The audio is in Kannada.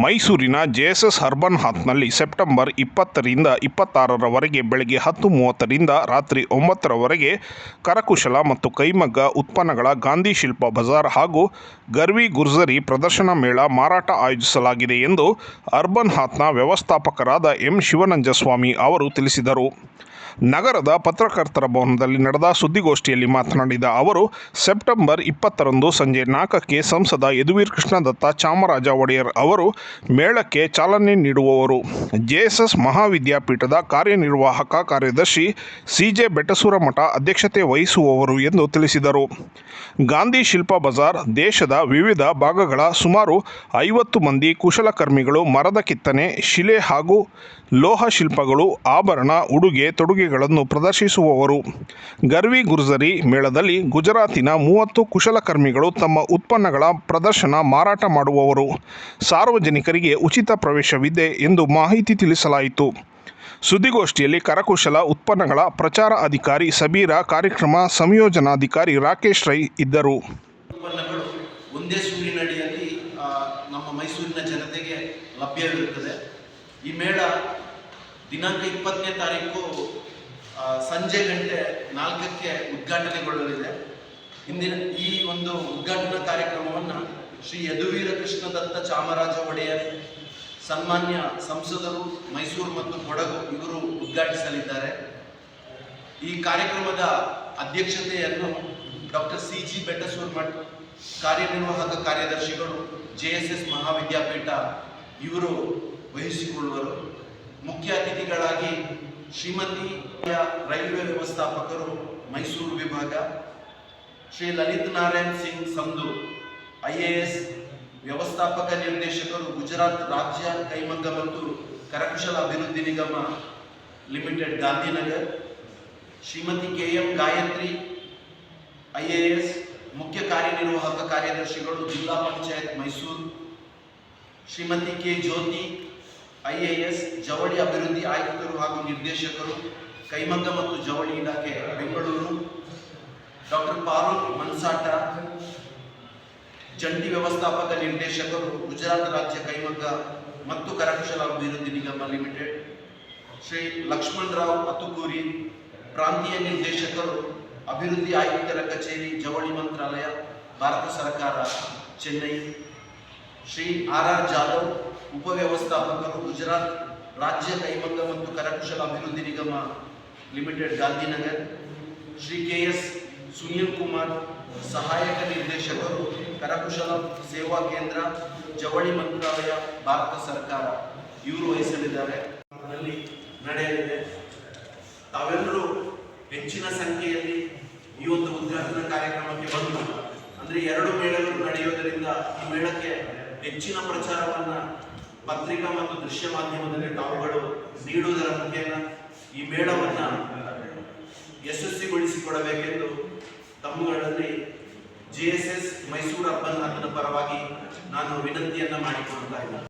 ಮೈಸೂರಿನ ಜೆಎಸ್ಎಸ್ ಅರ್ಬನ್ ಹಾತ್ನಲ್ಲಿ ಸೆಪ್ಟೆಂಬರ್ ಇಪ್ಪತ್ತರಿಂದ ಇಪ್ಪತ್ತಾರರವರೆಗೆ ಬೆಳಗ್ಗೆ ಹತ್ತು ಮೂವತ್ತರಿಂದ ರಾತ್ರಿ ಒಂಬತ್ತರವರೆಗೆ ಕರಕುಶಲ ಮತ್ತು ಕೈಮಗ್ಗ ಉತ್ಪನ್ನಗಳ ಗಾಂಧಿ ಶಿಲ್ಪ ಬಜಾರ್ ಹಾಗೂ ಗರ್ವಿ ಗುರ್ಜರಿ ಪ್ರದರ್ಶನ ಮೇಳ ಮಾರಾಟ ಆಯೋಜಿಸಲಾಗಿದೆ ಎಂದು ಅರ್ಬನ್ ಹಾತ್ನ ವ್ಯವಸ್ಥಾಪಕರಾದ ಎಂ ಶಿವನಂಜಸ್ವಾಮಿ ಅವರು ತಿಳಿಸಿದರು. ನಗರದ ಪತ್ರಕರ್ತರ ಭವನದಲ್ಲಿ ನಡೆದ ಸುದ್ದಿಗೋಷ್ಠಿಯಲ್ಲಿ ಮಾತನಾಡಿದ ಅವರು, ಸೆಪ್ಟೆಂಬರ್ ಇಪ್ಪತ್ತರಂದು ಸಂಜೆ ನಾಲ್ಕಕ್ಕೆ ಸಂಸದ ಯದುವೀರ್ ಕೃಷ್ಣದತ್ತ ಚಾಮರಾಜ ಒಡೆಯರ್ ಅವರು ಮೇಳಕ್ಕೆ ಚಾಲನೆ ನೀಡುವವರು. ಜೆಎಸ್ಎಸ್ ಮಹಾವಿದ್ಯಾಪೀಠದ ಕಾರ್ಯನಿರ್ವಾಹಕ ಕಾರ್ಯದರ್ಶಿ ಸಿಜೆ ಬೆಟಸೂರ ಮಠ ಅಧ್ಯಕ್ಷತೆ ವಹಿಸುವವರು ಎಂದು ತಿಳಿಸಿದರು. ಗಾಂಧಿ ಶಿಲ್ಪ ಬಜಾರ್ ದೇಶದ ವಿವಿಧ ಭಾಗಗಳ ಸುಮಾರು ಐವತ್ತು ಮಂದಿ ಕುಶಲಕರ್ಮಿಗಳು, ಮರದ ಕಿತ್ತನೆ, ಶಿಲೆ ಹಾಗೂ ಲೋಹ ಶಿಲ್ಪಗಳು, ಆಭರಣ, ಉಡುಗೆ ತೊಡುಗೆಗಳನ್ನು ಪ್ರದರ್ಶಿಸುವವರು. ಗರ್ವಿ ಗುರ್ಜರಿ ಮೇಳದಲ್ಲಿ ಗುಜರಾತಿನ ಮೂವತ್ತು ಕುಶಲಕರ್ಮಿಗಳು ತಮ್ಮ ಉತ್ಪನ್ನಗಳ ಪ್ರದರ್ಶನ ಮಾರಾಟ ಮಾಡುವವರು. ಸಾರ್ವಜನಿಕರಿಗೆ ಉಚಿತ ಪ್ರವೇಶವಿದೆ ಎಂದು ಮಾಹಿತಿ ತಿಳಿಸಲಾಯಿತು. ಸುದ್ದಿಗೋಷ್ಠಿಯಲ್ಲಿ ಕರಕುಶಲ ಉತ್ಪನ್ನಗಳ ಪ್ರಚಾರ ಅಧಿಕಾರಿ ಸಬೀರಾ, ಕಾರ್ಯಕ್ರಮ ಸಂಯೋಜನಾಧಿಕಾರಿ ರಾಕೇಶ್ ರೈ ಇದ್ದರು. ಒಂದೇ ಸೂರಿನಡಿಯಲ್ಲಿ ನಮ್ಮ ಮೈಸೂರಿನ ಜನತೆಗೆ ಲಭ್ಯವಿರುತ್ತದೆ. ಈ ಮೇಳ ದಿನಾಂಕ ಇಪ್ಪತ್ತನೇ ತಾರೀಕು ಸಂಜೆ ಗಂಟೆ ನಾಲ್ಕಕ್ಕೆ ಉದ್ಘಾಟನೆಗೊಳ್ಳಲಿದೆ. ಇಂದಿನ ಈ ಒಂದು ಉದ್ಘಾಟನಾ ಕಾರ್ಯಕ್ರಮವನ್ನು ಶ್ರೀ ಯದುವೀರ ಕೃಷ್ಣದತ್ತ ಚಾಮರಾಜ ಒಡೆಯರ್, ಸನ್ಮಾನ್ಯ ಸಂಸದರು ಮೈಸೂರು ಮತ್ತು ಕೊಡಗು ಇವರು ಉದ್ಘಾಟಿಸಲಿದ್ದಾರೆ. ಈ ಕಾರ್ಯಕ್ರಮದ ಅಧ್ಯಕ್ಷತೆಯನ್ನು ಡಾಕ್ಟರ್ ಸಿ ಜಿ ಬೆಟ್ಟಸೂರ್ ಮಠ ಕಾರ್ಯನಿರ್ವಾಹಕ ಕಾರ್ಯದರ್ಶಿಗಳು, ಜೆ ಎಸ್ ಎಸ್ ಮಹಾವಿದ್ಯಾಪೀಠ ಇವರು ವಹಿಸಿಕೊಳ್ಳುವರು. ಮುಖ್ಯ ಅತಿಥಿಗಳಾಗಿ ಶ್ರೀಮತಿ ರೈಲ್ವೆ ವ್ಯವಸ್ಥಾಪಕರು ಮೈಸೂರು ವಿಭಾಗ, Shri Lalit Narayan Singh Sandhu I A S ವ್ಯವಸ್ಥಾಪಕ ನಿರ್ದೇಶಕರು ಗುಜರಾತ್ ರಾಜ್ಯ ಕೈಮಗ್ಗ ಮತ್ತು ಕರಕುಶಲ ಅಭಿವೃದ್ಧಿ ನಿಗಮ limited, Gandhinagar. Shrimati K M Gayatri, IAS S ಮುಖ್ಯ ಕಾರ್ಯನಿರ್ವಾಹಕ ಕಾರ್ಯದರ್ಶಿಗಳು ಜಿಲ್ಲಾ ಪಂಚಾಯತ್ ಮೈಸೂರು. ಶ್ರೀಮತಿ ಕೆ. ಜ್ಯೋತಿ, ಐಎಎಸ್ ಜವಳಿ ಅಭಿವೃದ್ಧಿ ಆಯುಕ್ತರು ಹಾಗೂ ನಿರ್ದೇಶಕರು ಕೈಮಗ್ಗ ಮತ್ತು ಜವಳಿ ಇಲಾಖೆ, ಬೆಂಗಳೂರು. ಡಾಕ್ಟರ್ ಪಾರುಲ್ ಮನ್ಸಾಟ ಜಂಟಿ ವ್ಯವಸ್ಥಾಪಕ ನಿರ್ದೇಶಕರು ಗುಜರಾತ್ ರಾಜ್ಯ ಕೈಮಗ್ಗ ಮತ್ತು ಕರಕುಶಲ ಅಭಿವೃದ್ಧಿ ನಿಗಮ ಲಿಮಿಟೆಡ್, ಶ್ರೀ ಲಕ್ಷ್ಮಣ್ ರಾವ್ ಅತುಕೂರಿ, ಪ್ರಾಂತೀಯ ನಿರ್ದೇಶಕರು, ಅಭಿವೃದ್ಧಿ ಆಯುಕ್ತರ ಕಚೇರಿ, ಜವಳಿ ಮಂತ್ರಾಲಯ, ಭಾರತ ಸರ್ಕಾರ, ಚೆನ್ನೈ, ಶ್ರೀ ಆರ್ ಆರ್ ಜಾಧವ್, ಉಪವ್ಯವಸ್ಥಾಪಕರು ಗುಜರಾತ್ ರಾಜ್ಯ ಕೈಮಗ್ಗ ಮತ್ತು ಕರಕುಶಲ ಅಭಿವೃದ್ಧಿ ನಿಗಮ limited, Gandhinagar, Shri K S Sunil Kumar, ಸಹಾಯಕ ನಿರ್ದೇಶಕರು ಕರಕುಶಲ ಸೇವಾ ಕೇಂದ್ರ, ಜವಳಿ ಮಂತ್ರಾಲಯ, ಭಾರತ ಸರ್ಕಾರ, ಇವರು ವಹಿಸಲಿದ್ದಾರೆ ನಡೆಯಲಿದೆ. ತಾವೆಲ್ಲರೂ ಹೆಚ್ಚಿನ ಸಂಖ್ಯೆಯಲ್ಲಿ ಈ ಒಂದು ಉದ್ಘಾಟನಾ ಕಾರ್ಯಕ್ರಮಕ್ಕೆ ಬಂದು, ಅಂದ್ರೆ ಎರಡು ಮೇಳಗಳು ನಡೆಯುವುದರಿಂದ ಈ ಮೇಳಕ್ಕೆ ಹೆಚ್ಚಿನ ಪ್ರಚಾರವನ್ನ ಪತ್ರಿಕಾ ಮತ್ತು ದೃಶ್ಯ ಮಾಧ್ಯಮದಲ್ಲಿ ತಾವುಗಳು ನೀಡುವುದರ ಮುಖೇನ ಈ ಮೇಳವನ್ನ ಯಶಸ್ವಿಗೊಳಿಸಿಕೊಡಬೇಕೆಂದು ತಮ್ಮಗಳಲ್ಲಿ J S S Mysuru urban ಪರವಾಗಿ ನಾನು ವಿನಂತಿಯನ್ನ ಮಾಡಿಕೊಳ್ತಾ ಇದ್ದೇನೆ.